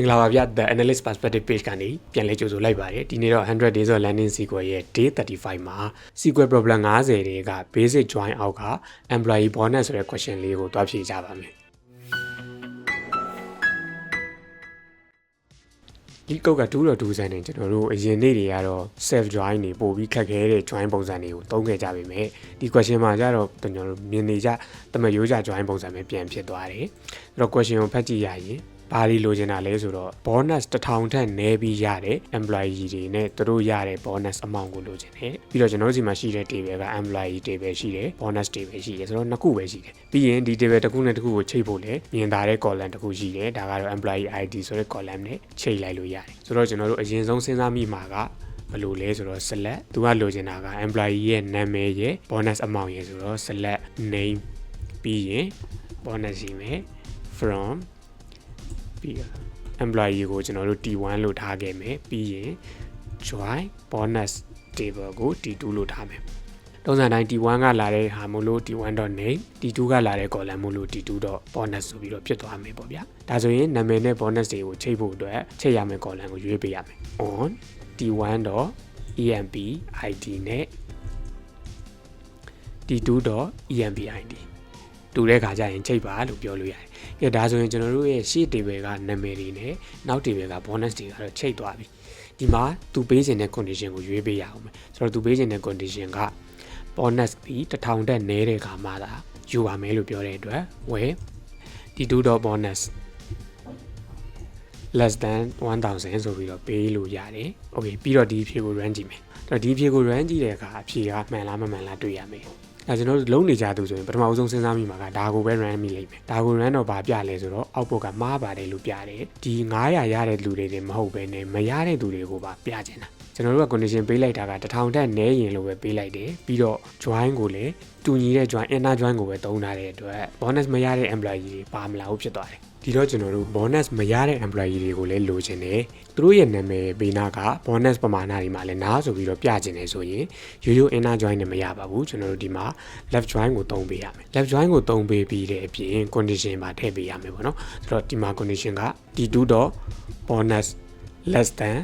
မင်္ဂလာပါဗျ The Analyst Perspective Page ကနေပြန်လဲကြိုဆိုလိုက်ပါတယ်ဒီနေ့တော့100 Days of Landing Sequel ရဲ့ Day 35မှာ Sequel Problem 50တွေက Basic Join အောက်က Employee Bonus ဆိုတဲ့ question လေးကိုတွားဖြေကြပါမယ်ဒီကောက်က2တော့2ဆန်နေကျွန်တော်တို့အရင်နေ့တွေကတော့ self join တွေပို့ပြီးခက်ခဲတဲ့ join ပုံစံတွေကိုသုံးခဲ့ကြပါမယ်ဒီ question မှာကျတော့ကျွန်တော်တို့မြင်နေကြတမရိုးကြ join ပုံစံပဲပြန်ဖြစ်သွားတယ်အဲ့တော့ question ကိုဖတ်ကြည့်ရရင် ဘာလို့လိုချင်တာလဲဆိုတော့ bonus 1000ထက်နည်းပြီးရတဲ့ employee တွေနဲ့သူတို့ရတဲ့ bonus amount ကိုလိုချင်တယ်ပြီးတော့ကျွန်တော်တို့စီမှာရှိတဲ့ table က employee table ရှိတယ် bonus table ရှိတယ်ဆိုတော့နှစ်ခုပဲရှိတယ်ပြီးရင်ဒီ table တစ်ခုနဲ့တစ်ခုကိုချိန်ဖို့လည်းမြင်သာတဲ့ column တစ်ခုရှိတယ်ဒါကတော့ employee ID ဆိုတဲ့ column နဲ့ချိန်လိုက်လို့ရတယ်ဆိုတော့ကျွန်တော်တို့အရင်ဆုံးစဉ်းစားမိမှာကဘယ်လိုလဲဆိုတော့ select သူကလိုချင်တာက employee ရဲ့နာမည်ရဲ့ bonus amount ရဲ့ဆိုတော့ select name ပြီးရင် bonus ရှိမယ် from ပြီးတော့ employee ကိုကျွန်တော်တို့ T1 လို့ထားခဲ့မယ်ပြီးရင် join bonus table ကို T2 လို့ထားမယ်တုံးစံတိုင်း T1 ကလာတဲ့ဟာမို့လို့ T1.name T2 ကလာတဲ့ column မို့လို့ T2.bonus ဆိုပြီးတော့ဖြစ်သွားမယ်ပေါ့ဗျာဒါဆိုရင်နာမည်နဲ့ bonus တွေကိုချိန်ဖို့အတွက်ချိန်ရမယ် column ကိုရွေးပေးရမယ် on T1.emp id နဲ့ T2.emp id တူတဲ့ခါကျရင်ချိန်ပါလို့ပြောလို့ရတယ်။ကဲဒါဆိုရင်ကျွန်တော်တို့ရဲ့ရှေ့ table ကနာမည်တွေနဲ့နောက် table က bonus တွေကတော့ချိန်သွားပြီ။ဒီမှာသူပေးခြင်းတဲ့ condition ကိုရွေးပေးရအောင်မယ်။ဆိုတော့သူပေးခြင်းတဲ့ condition က bonus ပြီး1000တက်နည်းတဲ့ခါမှသာယူပါမယ်လို့ပြောတဲ့အတွက် where t2.bonus less than 1000ဆိုပြီးတော့ပေးလို့ရတယ်။ Okay ပြီးတော့ဒီအဖြေကို run ကြည့်မယ်။အဲ့တော့ဒီအဖြေကို run ကြည့်တဲ့အခါအဖြေကမှန်လားမမှန်လားတွေ့ရမယ်။ အဲကျွန်တော်တို့လုံးနေကြသူဆိုရင်ပထမဦးဆုံးစဉ်းစားမိမှာကဒါကိုပဲ run မိလိမ့်မယ်ဒါကို run တော့ဘာပြလဲဆိုတော့အောက်ပုတ်ကမှားပါတယ်လို့ပြတယ်ဒီ900ရတဲ့လူတွေတွေမဟုတ်ပဲねမရတဲ့သူတွေကိုပါပြချင်တာကျွန်တော်တို့က condition ပေးလိုက်တာက1000တက်နည်းရင်လို့ပဲပေးလိုက်တယ်ပြီးတော့ join ကိုလည်းတူညီတဲ့ join inner join ကိုပဲသုံးထားတဲ့အတွက် bonus မရတဲ့ employee တွေပါမလာဘူးဖြစ်သွားတယ် ဒီတော့ကျွန်တော်တို့ bonus မရတဲ့ employee တွေကိုလည်းလိုချင်တယ်သူတို့ရဲ့နာမည်ပေးနာက bonus ပမာဏတွေမှာလည်းနားဆိုပြီးတော့ပြချင်တယ်ဆိုရင်ရိုးရိုး inner join နဲ့မရပါဘူးကျွန်တော်တို့ဒီမှာ left join ကိုသုံးပေးရမယ် left join ကိုသုံးပေးပြီးတဲ့အပြင် condition ပါထည့်ပေးရမယ်ပေါ့နော်ဆိုတော့ဒီမှာ condition က t2.bonus less than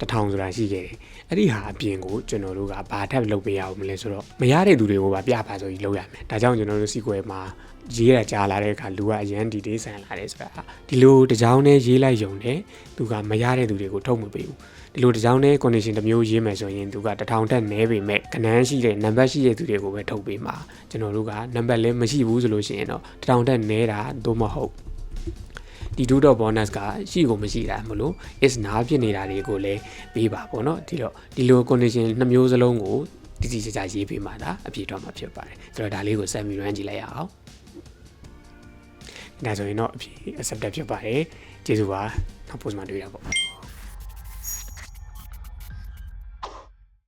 1000ဆိုတာရှိခဲ့တယ်အဲ့ဒီဟာအပြင်ကိုကျွန်တော်တို့ကဘာထပ်လုပ်ပေးရအောင်မလဲဆိုတော့မရတဲ့သူတွေကိုပါပြပါဆိုပြီးလုပ်ရမယ်ဒါကြောင့်ကျွန်တော်တို့ sequel မှာရေးရကြားလာတဲ့အခါလူကအရန်ဒီဒေးဆန်လာတယ်ဆိုတာဒီလိုတကြောင်နဲ့ရေးလိုက်ယုံတယ်သူကမရတဲ့သူတွေကိုထုတ်မပေးဘူးဒီလိုတကြောင်နဲ့ condition တစ်မျိုးရေးမယ်ဆိုရင်သူကတစ်ထောင်တက်နဲပေမဲ့ကနန်းရှိတဲ့ number ရှိတဲ့သူတွေကိုပဲထုတ်ပေးမှာကျွန်တော်တို့က number လည်းမရှိဘူးဆိုလို့ရှိရင်တော့တစ်ထောင်တက်နဲတာသို့မဟုတ် ဒီ2 bonus ကရှိကိုမရှိတာမလို့ is နာဖြစ်နေတာတွေကိုလည်းပေးပါပေါ့နော်ဒီတော့ဒီလို condition နှစ်မျိုးစလုံးကိုတိတိကျကျရေးပေးမှာဒါအပြည့်တော့မှာဖြစ်ပါတယ်ဆိုတော့ဒါလေးကိုဆက်ပြီး run ကြည့်လိုက်ရအောင်ဒါဆိုရင်တော့အပြည့် accepted ဖြစ်ပါတယ်ကျေးဇူးပါနောက် post မှာတွေ့တာပေါ့